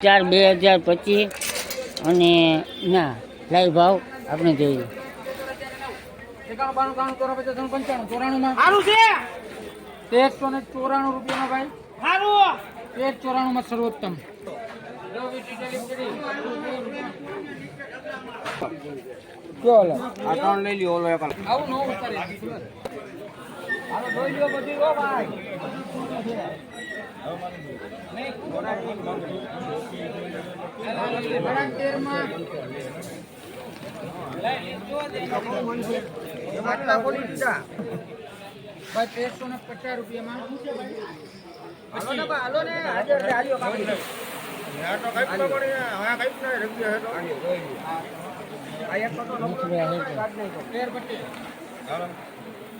ચાર બે હજાર પચીસ અને ના લાઈવ ભાવ આપણે જોઈએ. તેરસો ને. ચોરાણું રૂપિયાનો ભાઈ. તેર ચોરાણું માં સર્વોત્તમ. કયો ત્રણ લઈ લ્યો ઓલો એક આવું નવું ઉતારી હાલો જોઈ લ્યો બધી ભાઈ. તેરસો ને પચાસ રૂપિયામાં તેર પટ્ટી છવ્વીસ છવ્વીસ બત્રીસ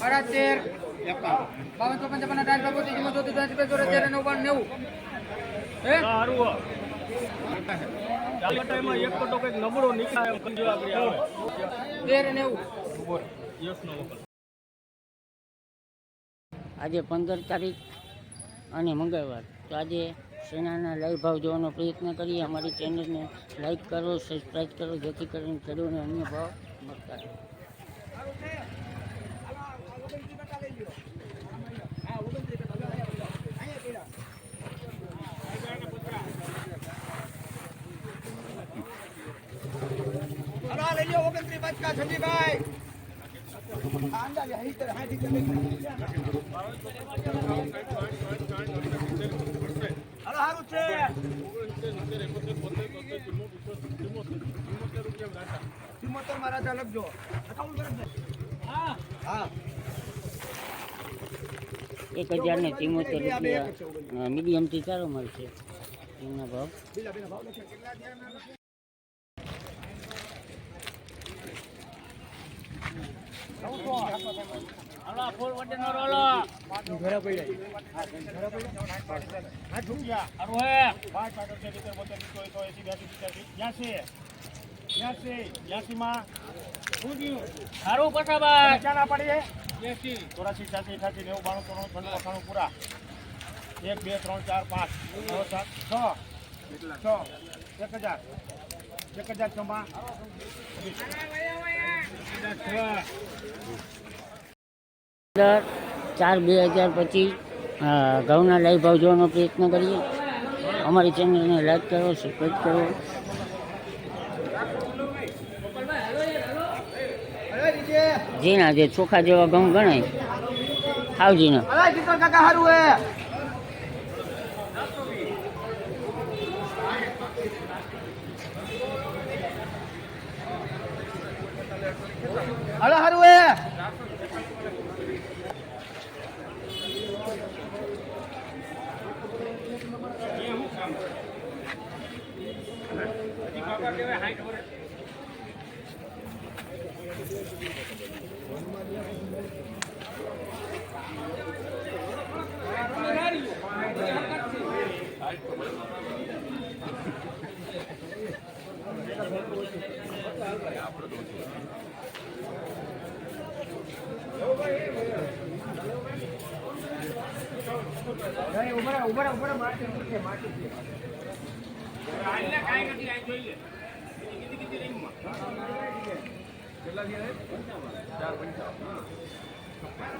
સાડા તેર બાવન ચોપન છપ્પન અઢાર બાબુ ત્રીજી મો ચોથી ચોથી ચોથી તેર નવ. બાર નેવું હે આજે પંદર તારીખ અને મંગળવાર. તો આજે સેનાના લાઈવ ભાવ જોવાનો પ્રયત્ન કરીએ. અમારી ચેનલને લાઈક કરો સબસ્ક્રાઈબ કરો જેથી કરીને ખેડૂતોને અન્ય ભાવ મળતા રહે. ઓગણત્રીસ બચકા સંજીભાઈ અંદાજે હઈ કરે હા ઠીક છે છે ચુમ્મોતેરમાં રાજા લખજો અકાઉન્ટ હા. હા. એક હજાર ને ચિમોતેર રૂપિયા. મીડિયમથી સારો મળશે એમના ભાવ. ઘરે પડ્યા સારું પટાભાઈ ક્યાં ના પડીએ? ચોરાસી છ્યાસી અઠાસી નેવું બાણું ત્રણ અઠાણું પૂરા. એક બે ત્રણ ચાર પાંચ. છ સાત છ. છ. એક હજાર. એક હજાર છમાં ચાર બે હજાર પચીસ ઘઉંના લાઈવ ભાવ જોવાનો પ્રયત્ન કરીએ. અમારી ચેનલને લાઈક કરો સબસ્ક્રાઈબ કરો. જીના જે ચોખા જેવા ઘઉં ગણાય. અલા કિશોર કાકા હારું હે. ઉભરા ઉભરા ઉભરા માટી માટી આઈને કાંઈ નથી કાંઈ જોઈ લે કીધી કીધી રીંગમાં કેટલા ગયા ચાર પંચાવન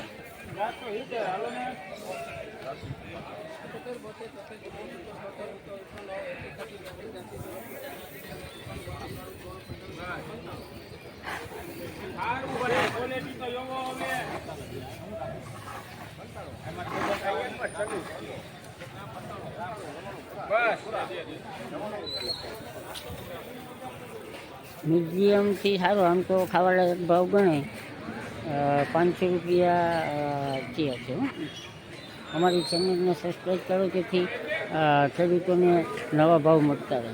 મીડિયમથી સારું આમ તો ખાવાના ભાવ ગણાય. પાંચસો રૂપિયા છે હો. અમારી ચેનલને સબસ્ક્રાઈબ કરો જેથી ખેડૂતોને નવા ભાવ મળતા રહે